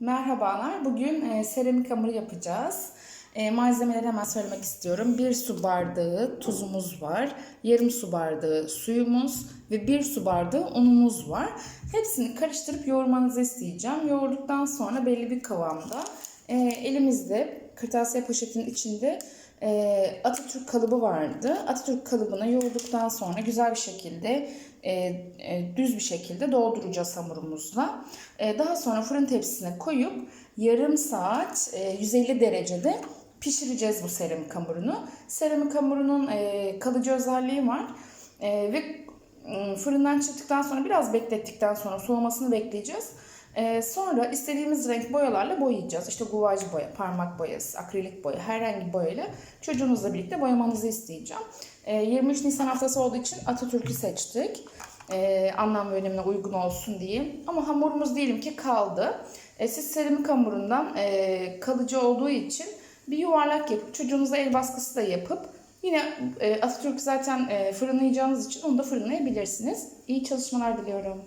Merhabalar. Bugün e, seramik hamuru yapacağız. E, malzemeleri hemen söylemek istiyorum. 1 su bardağı tuzumuz var. Yarım su bardağı suyumuz ve 1 su bardağı unumuz var. Hepsini karıştırıp yoğurmanızı isteyeceğim. Yoğurduktan sonra belli bir kıvamda e, elimizde kırtasiye poşetinin içinde e, Atatürk kalıbı vardı. Atatürk kalıbını yoğurduktan sonra güzel bir şekilde e, e, düz bir şekilde dolduracağız hamurumuzla. E, daha sonra fırın tepsisine koyup yarım saat e, 150 derecede pişireceğiz bu seramik hamurunu. Seramik hamurunun e, kalıcı özelliği var E, ve m, fırından çıktıktan sonra biraz beklettikten sonra soğumasını bekleyeceğiz. Ee, sonra istediğimiz renk boyalarla boyayacağız. İşte guvaj boya, parmak boyası, akrilik boya, herhangi boyayla çocuğunuzla birlikte boyamanızı isteyeceğim. Ee, 23 Nisan haftası olduğu için Atatürk'ü seçtik. Ee, anlam ve önemine uygun olsun diye. Ama hamurumuz diyelim ki kaldı. Ee, siz seramik hamurundan e, kalıcı olduğu için bir yuvarlak yapıp çocuğunuza el baskısı da yapıp yine e, Atatürk zaten e, fırınlayacağınız için onu da fırınlayabilirsiniz. İyi çalışmalar diliyorum.